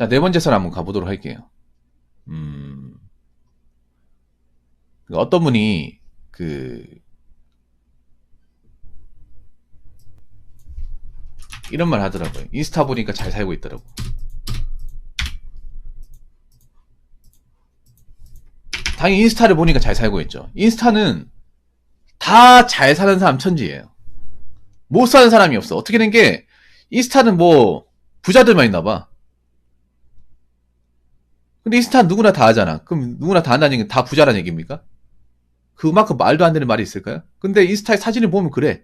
자, 네 번째 선 한번 가보도록 할게요. 음, 그 어떤 분이, 그, 이런 말 하더라고요. 인스타 보니까 잘 살고 있더라고. 당연히 인스타를 보니까 잘 살고 있죠. 인스타는 다 잘 사는 사람 천지예요. 못 사는 사람이 없어. 어떻게 된 게, 인스타는 뭐, 부자들만 있나 봐. 근데 인스타 누구나 다 하잖아. 그럼 누구나 다 한다는 얘기는 다 부자라는 얘기입니까? 그만큼 말도 안 되는 말이 있을까요? 근데 인스타에 사진을 보면 그래.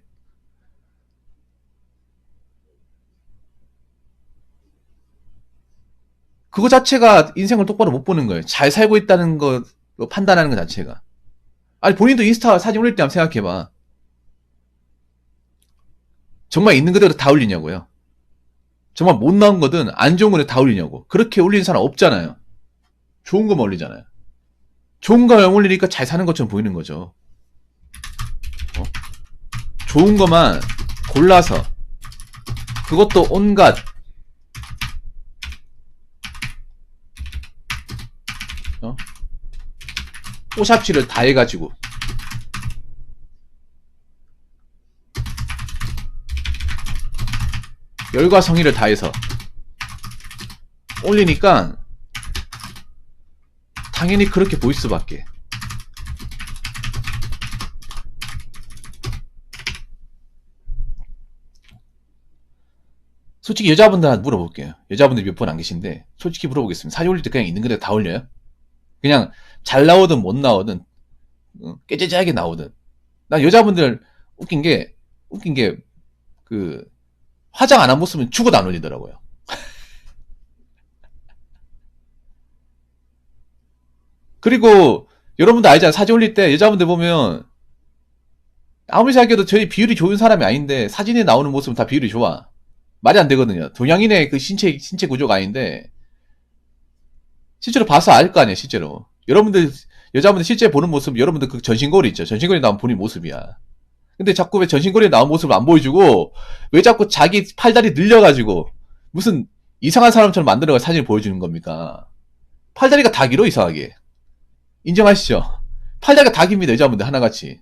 그거 자체가 인생을 똑바로 못 보는 거예요. 잘 살고 있다는 거 판단하는 것 자체가. 아니 본인도 인스타 사진 올릴 때 한번 생각해봐. 정말 있는 그대로 다 올리냐고요. 정말 못 나온 거든 안 좋은 거는 다 올리냐고. 그렇게 올리는 사람 없잖아요. 좋은 거만 올리잖아요. 좋은 거만 올리니까 잘 사는 것처럼 보이는 거죠. 어? 좋은 거만 골라서 그것도 온갖 어? 뽀샵질을 다 해가지고 열과 성의를 다해서 올리니까 당연히 그렇게 보일 수밖에. 솔직히 여자분들한테 물어볼게요. 여자분들이 몇분 안 계신데 솔직히 물어보겠습니다. 사진 올릴 때 그냥 있는 그대로 다 올려요? 그냥 잘 나오든 못 나오든 어, 깨재재하게 나오든 난 여자분들 웃긴 게 웃긴 게 그 화장 안 한 모습은 죽어도 안 올리더라고요. 그리고 여러분들 알잖아요. 사진 올릴 때 여자분들 보면 아무리 생각해도 저희 비율이 좋은 사람이 아닌데 사진에 나오는 모습은 다 비율이 좋아. 말이 안 되거든요. 동양인의 그 신체 신체 구조가 아닌데 실제로 봐서 알 거 아니에요. 실제로 여러분들 여자분들 실제 보는 모습 여러분들 그 전신거리 있죠. 전신거리 나온 본인 모습이야. 근데 자꾸 왜 전신거리에 나온 모습을 안 보여주고 왜 자꾸 자기 팔다리 늘려가지고 무슨 이상한 사람처럼 만들어가 사진을 보여주는 겁니까? 팔다리가 다 길어 이상하게. 인정하시죠? 팔다리가 다 깁니다, 여자분들 하나같이.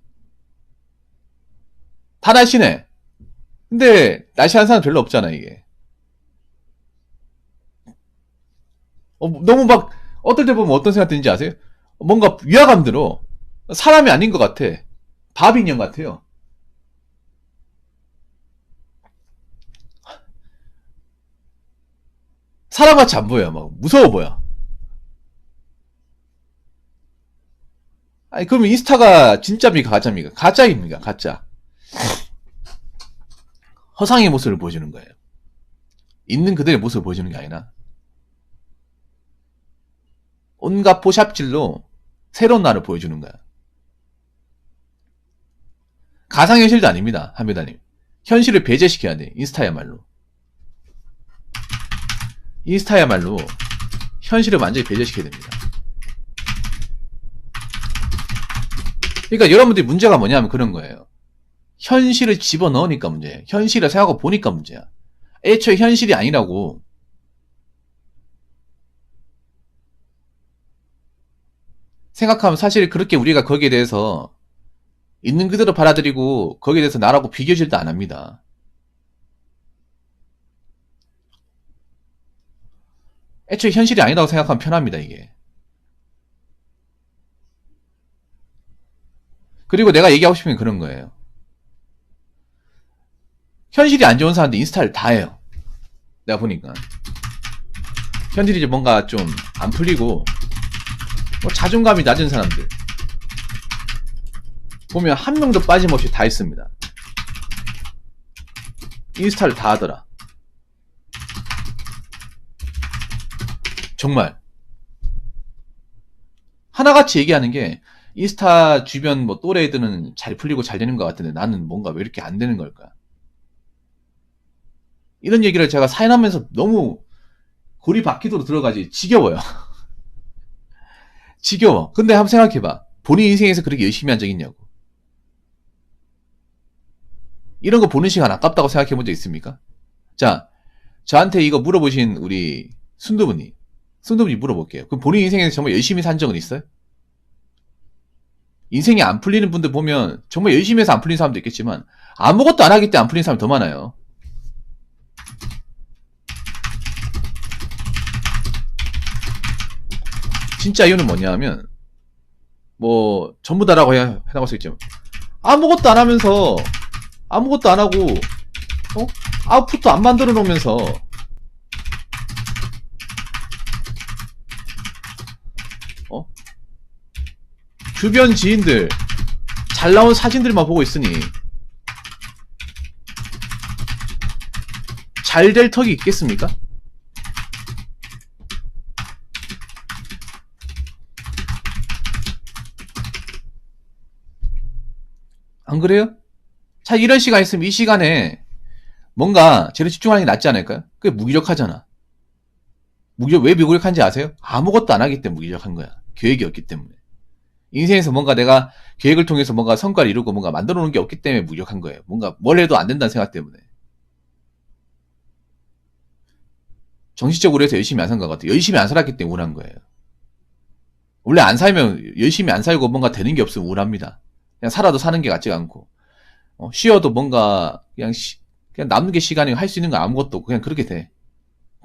다 날씬해. 근데, 날씬한 사람 별로 없잖아, 이게. 어, 너무 막, 어떨 때 보면 어떤 생각 드는지 아세요? 뭔가 위화감 들어. 사람이 아닌 것 같아. 밥 인형 같아요. 사람같이 안 보여, 막. 무서워 보여. 아니, 그러면 인스타가 진짜입니까? 가짜입니까? 가짜입니까? 가짜. 허상의 모습을 보여주는 거예요. 있는 그들의 모습을 보여주는 게 아니라, 온갖 포샵질로 새로운 나를 보여주는 거야. 가상현실도 아닙니다. 한배다님. 현실을 배제시켜야 돼. 인스타야말로. 인스타야말로 현실을 완전히 배제시켜야 됩니다. 그러니까 여러분들이 문제가 뭐냐면 그런 거예요. 현실을 집어넣으니까 문제예요. 현실을 생각하고 보니까 문제야. 애초에 현실이 아니라고. 생각하면 사실 그렇게 우리가 거기에 대해서 있는 그대로 받아들이고 거기에 대해서 나라고 비교질도 안 합니다. 애초에 현실이 아니라고 생각하면 편합니다, 이게. 그리고 내가 얘기하고 싶은 게 그런 거예요. 현실이 안 좋은 사람들 인스타를 다 해요. 내가 보니까. 현실이 이제 뭔가 좀 안 풀리고, 뭐 자존감이 낮은 사람들. 보면 한 명도 빠짐없이 다 있습니다. 인스타를 다 하더라. 정말. 하나같이 얘기하는 게, 인스타 주변 뭐 또래 애들은 잘 풀리고 잘 되는 것 같은데 나는 뭔가 왜 이렇게 안 되는 걸까? 이런 얘기를 제가 사인하면서 너무 고리 바퀴도로 들어가지 지겨워요. 지겨워. 근데 한번 생각해봐. 본인 인생에서 그렇게 열심히 한 적 있냐고. 이런 거 보는 시간 아깝다고 생각해 본 적 있습니까? 자, 저한테 이거 물어보신 우리 순두분이. 순두분이 물어볼게요. 그럼 본인 인생에서 정말 열심히 산 적은 있어요? 인생이 안 풀리는 분들 보면 정말 열심히 해서 안 풀리는 사람도 있겠지만 아무것도 안 하기 때문에 안 풀리는 사람이 더 많아요. 진짜 이유는 뭐냐면 뭐 전부 다라고 해, 해나갈 수 있지만 아무것도 안 하면서 아무것도 안 하고 어? 아웃풋도 안 만들어 놓으면서 주변 지인들 잘 나온 사진들만 보고 있으니 잘 될 턱이 있겠습니까? 안 그래요? 자, 이런 시간 있으면 이 시간에 뭔가 제대로 집중하는 게 낫지 않을까요? 그게 무기력하잖아. 무기력, 왜 무기력한지 아세요? 아무것도 안 하기 때문에 무기력한 거야. 계획이 없기 때문에. 인생에서 뭔가 내가 계획을 통해서 뭔가 성과를 이루고 뭔가 만들어 놓은 게 없기 때문에 무기력한 거예요. 뭔가 뭘 해도 안 된다는 생각 때문에. 정신적으로 해서 열심히 안 산 것 같아요. 열심히 안 살았기 때문에 우울한 거예요. 원래 안 살면, 열심히 안 살고 뭔가 되는 게 없으면 우울합니다. 그냥 살아도 사는 게 같지가 않고. 어, 쉬어도 뭔가, 그냥, 시- 그냥 남는 게 시간이 할수 있는 건 아무것도 없고, 그냥 그렇게 돼.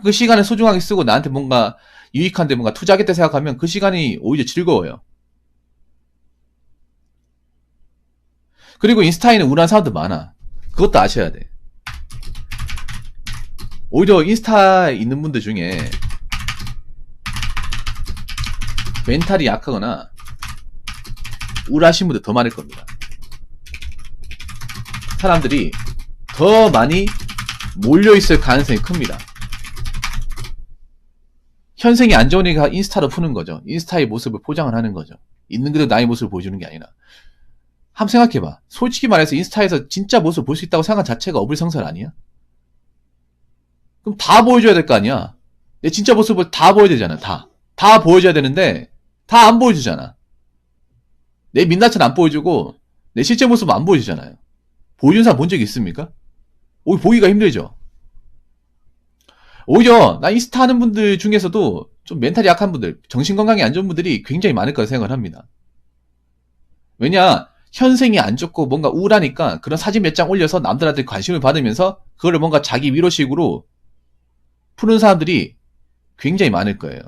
그 시간을 소중하게 쓰고 나한테 뭔가 유익한데 뭔가 투자하겠다 생각하면 그 시간이 오히려 즐거워요. 그리고 인스타에는 우울한 사람도 많아. 그것도 아셔야 돼. 오히려 인스타에 있는 분들 중에 멘탈이 약하거나 우울하신 분들 더 많을 겁니다. 사람들이 더 많이 몰려있을 가능성이 큽니다. 현생이 안 좋으니까 인스타로 푸는 거죠. 인스타의 모습을 포장을 하는 거죠. 있는 그대로 나의 모습을 보여주는 게 아니라. 한번 생각해봐. 솔직히 말해서 인스타에서 진짜 모습을 볼수 있다고 생각한 자체가 어불성설 아니야? 그럼 다 보여줘야 될 거 아니야? 내 진짜 모습을 다 보여야 되잖아, 다. 다 보여줘야 되는데, 다 안 보여주잖아. 내 민낯은 안 보여주고, 내 실제 모습은 안 보여주잖아요. 보여준 사람 본적 있습니까? 오히려 보기가 힘들죠. 오히려, 나 인스타 하는 분들 중에서도 좀 멘탈이 약한 분들, 정신건강이 안 좋은 분들이 굉장히 많을 거라 생각을 합니다. 왜냐, 현생이 안 좋고 뭔가 우울하니까 그런 사진 몇 장 올려서 남들한테 관심을 받으면서 그거를 뭔가 자기 위로식으로 푸는 사람들이 굉장히 많을 거예요.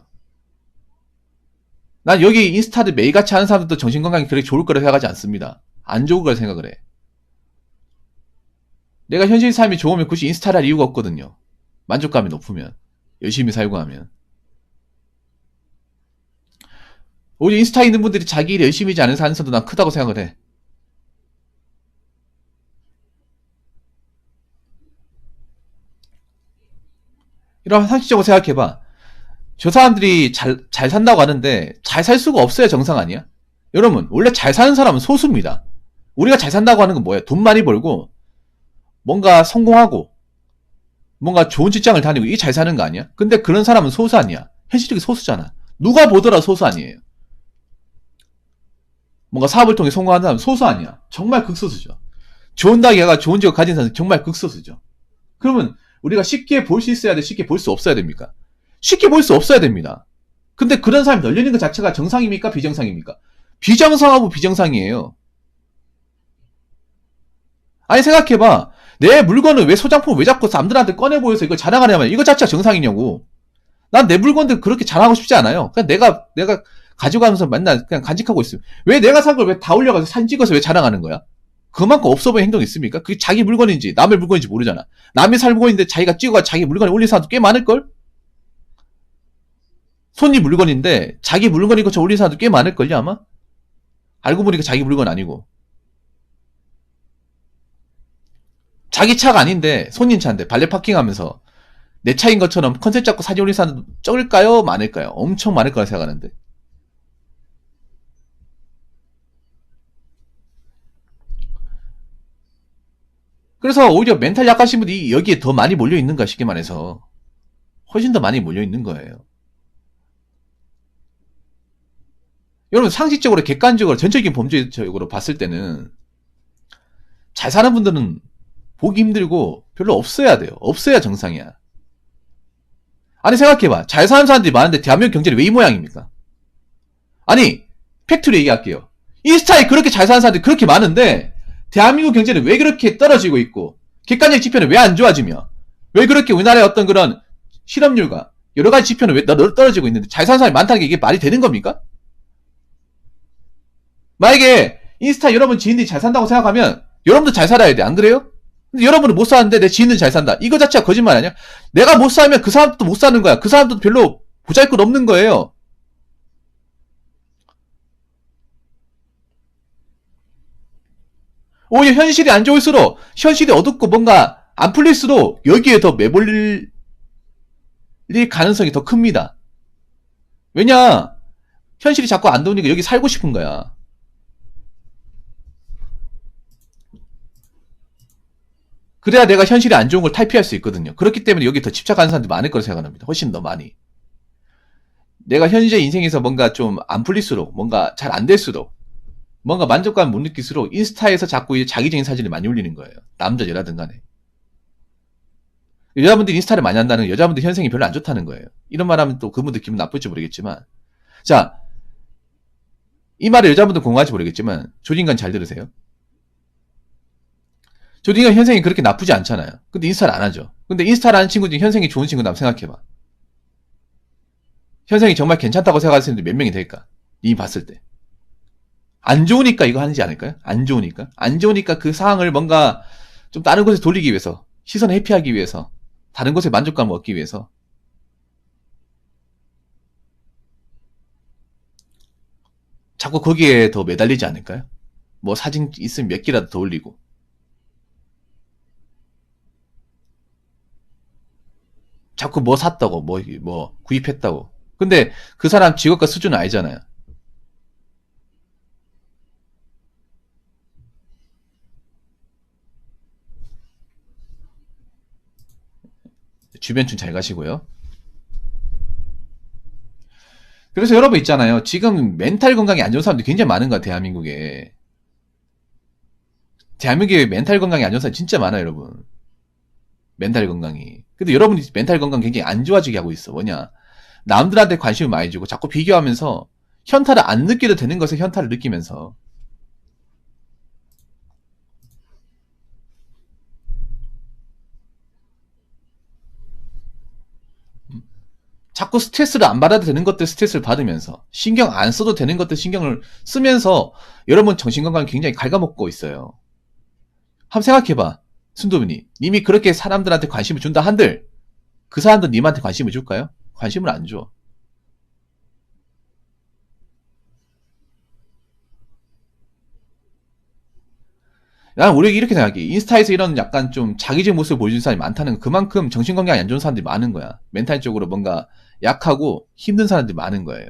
난 여기 인스타를 매일같이 하는 사람들도 정신건강이 그렇게 좋을 거라 생각하지 않습니다. 안 좋을 거라 생각을 해. 내가 현실 삶이 좋으면 굳이 인스타를 할 이유가 없거든요. 만족감이 높으면. 열심히 살고 하면. 오히려 인스타에 있는 분들이 자기 일 열심히 하지 않은 가능성도 난 크다고 생각을 해. 이런 상식적으로 생각해봐. 저 사람들이 잘, 잘 산다고 하는데 잘 살 수가 없어야 정상 아니야? 여러분, 원래 잘 사는 사람은 소수입니다. 우리가 잘 산다고 하는 건 뭐예요? 돈 많이 벌고, 뭔가 성공하고, 뭔가 좋은 직장을 다니고, 이게 잘 사는 거 아니야? 근데 그런 사람은 소수 아니야. 현실적인 소수잖아. 누가 보더라도 소수 아니에요. 뭔가 사업을 통해 성공하는 사람은 소수 아니야. 정말 극소수죠. 좋은 다기가 좋은 직업 가진 사람은 정말 극소수죠. 그러면 우리가 쉽게 볼 수 있어야 돼? 쉽게 볼 수 없어야 됩니까? 쉽게 볼 수 없어야 됩니다. 근데 그런 사람이 널리는 것 자체가 정상입니까? 비정상입니까? 비정상하고 비정상이에요. 아니 생각해봐. 내 물건을 왜 소장품 왜 자꾸 남들한테 꺼내 보여서 이걸 자랑하냐면 이거 자체가 정상이냐고. 난 내 물건들 그렇게 자랑하고 싶지 않아요. 그냥 내가 내가 가져가면서 맨날 그냥 간직하고 있어요. 왜 내가 산 걸 왜 다 올려가서 사진 찍어서 왜 자랑하는 거야? 그만큼 없어 보이는 행동이 있습니까? 그게 자기 물건인지 남의 물건인지 모르잖아. 남이 살고 있는데 자기가 찍어가 자기 물건에 올린 사람도 꽤 많을걸? 손이 물건인데 자기 물건인 것처럼 올린 사람도 꽤 많을걸요 아마? 알고 보니까 자기 물건 아니고 자기 차가 아닌데 손님 차인데 발레 파킹하면서 내 차인 것처럼 컨셉 잡고 사진 올린 사람도 적을까요? 많을까요? 엄청 많을 거라 생각하는데 그래서 오히려 멘탈 약하신 분들이 여기에 더 많이 몰려 있는가 쉽게만 해서 훨씬 더 많이 몰려 있는 거예요. 여러분 상식적으로 객관적으로 전적인 범죄적으로 봤을 때는 잘 사는 분들은 보기 힘들고 별로 없어야 돼요. 없어야 정상이야. 아니 생각해봐. 잘 사는 사람들이 많은데 대한민국 경제는 왜 이 모양입니까? 아니 팩트로 얘기할게요. 인스타에 그렇게 잘 사는 사람들이 그렇게 많은데 대한민국 경제는 왜 그렇게 떨어지고 있고 객관적 지표는 왜 안 좋아지며 왜 그렇게 우리나라의 어떤 그런 실업률과 여러 가지 지표는 왜 떨- 떨어지고 있는데 잘 사는 사람이 많다는 게 이게 말이 되는 겁니까? 만약에 인스타 여러분 지인들이 잘 산다고 생각하면 여러분도 잘 살아야 돼. 안 그래요? 근데 여러분은 못 사는데 내 지인은 잘 산다. 이거 자체가 거짓말 아니야? 내가 못 살면 그 사람도 못 사는 거야. 그 사람도 별로 보잘것 없는 거예요. 오히려 현실이 안 좋을수록 현실이 어둡고 뭔가 안 풀릴수록 여기에 더 매몰릴 가능성이 더 큽니다. 왜냐? 현실이 자꾸 안 좋으니까 여기 살고 싶은 거야. 그래야 내가 현실이 안 좋은 걸 탈피할 수 있거든요. 그렇기 때문에 여기 더 집착하는 사람들이 많을 거라 생각합니다. 훨씬 더 많이. 내가 현재 인생에서 뭔가 좀 안 풀릴수록, 뭔가 잘 안 될수록, 뭔가 만족감 못 느낄수록 인스타에서 자꾸 이 자기적인 사진을 많이 올리는 거예요. 남자, 여자든 간에. 여자분들이 인스타를 많이 한다는 건 여자분들 현생이 별로 안 좋다는 거예요. 이런 말 하면 또 그분들 기분 나쁠지 모르겠지만. 자, 이 말을 여자분들 공감할지 모르겠지만, 조진간 잘 들으세요. 조딩은 현생이 그렇게 나쁘지 않잖아요. 근데 인스타를 안 하죠. 근데 인스타를 하는 친구 중에 현생이 좋은 친구도 한번 생각해봐. 현생이 정말 괜찮다고 생각하는 사람들이 몇 명이 될까? 이미 봤을 때. 안 좋으니까 이거 하는지 않을까요? 안 좋으니까. 안 좋으니까 그 상황을 뭔가 좀 다른 곳에 돌리기 위해서, 시선을 회피하기 위해서, 다른 곳에 만족감을 얻기 위해서. 자꾸 거기에 더 매달리지 않을까요? 뭐 사진 있으면 몇 개라도 더 올리고. 자꾸 뭐 샀다고, 뭐, 뭐, 구입했다고. 근데 그 사람 직업과 수준은 아니잖아요. 주변 좀잘 가시고요. 그래서 여러분 있잖아요. 지금 멘탈 건강이 안 좋은 사람들이 굉장히 많은 거야, 대한민국에. 대한민국에 멘탈 건강이 안 좋은 사람이 진짜 많아요, 여러분. 멘탈 건강이. 근데 여러분이 멘탈 건강 굉장히 안 좋아지게 하고 있어. 뭐냐. 남들한테 관심을 많이 주고 자꾸 비교하면서 현타를 안 느껴도 되는 것에 현타를 느끼면서 자꾸 스트레스를 안 받아도 되는 것들 스트레스를 받으면서 신경 안 써도 되는 것들 신경을 쓰면서 여러분 정신건강 굉장히 갉아먹고 있어요. 한번 생각해봐. 순도분이 님이 그렇게 사람들한테 관심을 준다 한들 그 사람들 님한테 관심을 줄까요? 관심을 안 줘. 난 우리 이렇게 생각해. 인스타에서 이런 약간 좀 자기적 모습을 보여주는 사람이 많다는 건 그만큼 정신건강이 안 좋은 사람들이 많은 거야. 멘탈적으로 뭔가 약하고 힘든 사람들이 많은 거예요.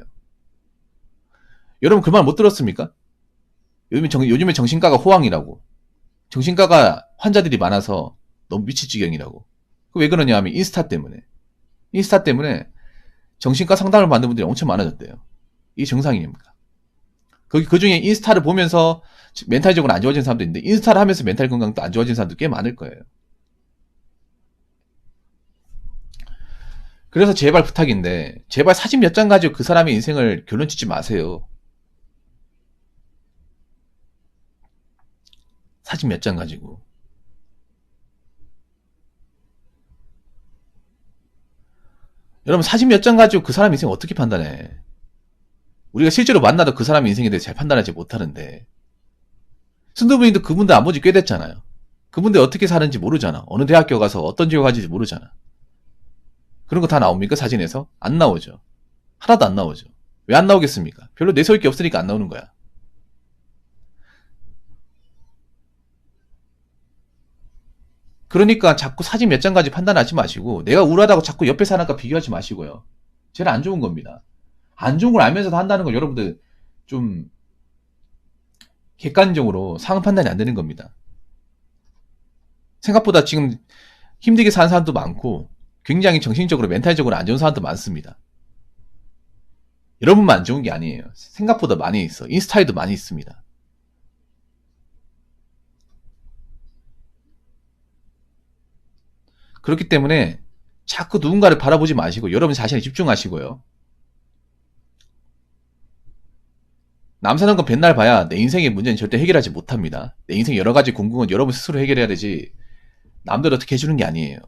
여러분 그 말 못 들었습니까? 요즘에, 정, 요즘에 정신과가 호황이라고. 정신과가 환자들이 많아서 너무 미칠 지경이라고. 그왜 그러냐 하면 인스타 때문에. 인스타 때문에 정신과 상담을 받는 분들이 엄청 많아졌대요. 이게 정상입니까? 거기 그 중에 인스타를 보면서 멘탈적으로 안 좋아진 사람도 있는데 인스타를 하면서 멘탈 건강도 안 좋아진 사람도 꽤 많을 거예요. 그래서 제발 부탁인데 제발 사진 몇 장 가지고 그 사람의 인생을 결론 짓지 마세요. 사진 몇 장 가지고. 여러분 사진 몇 장 가지고 그 사람 인생 어떻게 판단해? 우리가 실제로 만나도 그 사람 인생에 대해 잘 판단하지 못하는데 순두부님도 그분들 안 본지 꽤 됐잖아요. 그분들 어떻게 사는지 모르잖아. 어느 대학교 가서 어떤 지역 가는지 모르잖아. 그런 거 다 나옵니까? 사진에서? 안 나오죠. 하나도 안 나오죠. 왜 안 나오겠습니까? 별로 내세울 게 없으니까 안 나오는 거야. 그러니까 자꾸 사진 몇장 가지 판단하지 마시고 내가 우울하다고 자꾸 옆에 사람과 비교하지 마시고요. 제일 안 좋은 겁니다. 안 좋은 걸 알면서도 한다는 걸 여러분들 좀 객관적으로 상황 판단이 안 되는 겁니다. 생각보다 지금 힘들게 사는 사람도 많고 굉장히 정신적으로 멘탈적으로 안 좋은 사람도 많습니다. 여러분만 안 좋은 게 아니에요. 생각보다 많이 있어. 인스타에도 많이 있습니다. 그렇기 때문에 자꾸 누군가를 바라보지 마시고 여러분 자신에 집중하시고요. 남 사는 건 맨날 봐야 내 인생의 문제는 절대 해결하지 못합니다. 내 인생 여러 가지 궁금은 여러분 스스로 해결해야 되지 남들 어떻게 해주는 게 아니에요.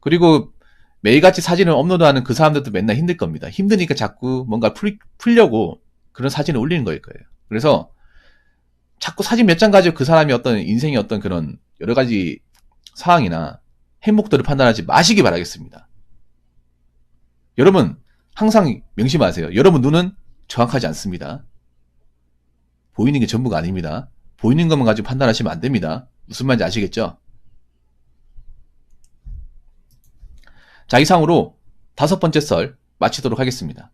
그리고 매일같이 사진을 업로드하는 그 사람들도 맨날 힘들 겁니다. 힘드니까 자꾸 뭔가 풀, 풀려고 그런 사진을 올리는 거일 거예요. 그래서 자꾸 사진 몇 장 가지고 그 사람이 어떤 인생의 어떤 그런 여러 가지 상황이나 행복도를 판단하지 마시기 바라겠습니다. 여러분, 항상 명심하세요. 여러분 눈은 정확하지 않습니다. 보이는 게 전부가 아닙니다. 보이는 것만 가지고 판단하시면 안 됩니다. 무슨 말인지 아시겠죠? 자, 이상으로 다섯 번째 썰 마치도록 하겠습니다.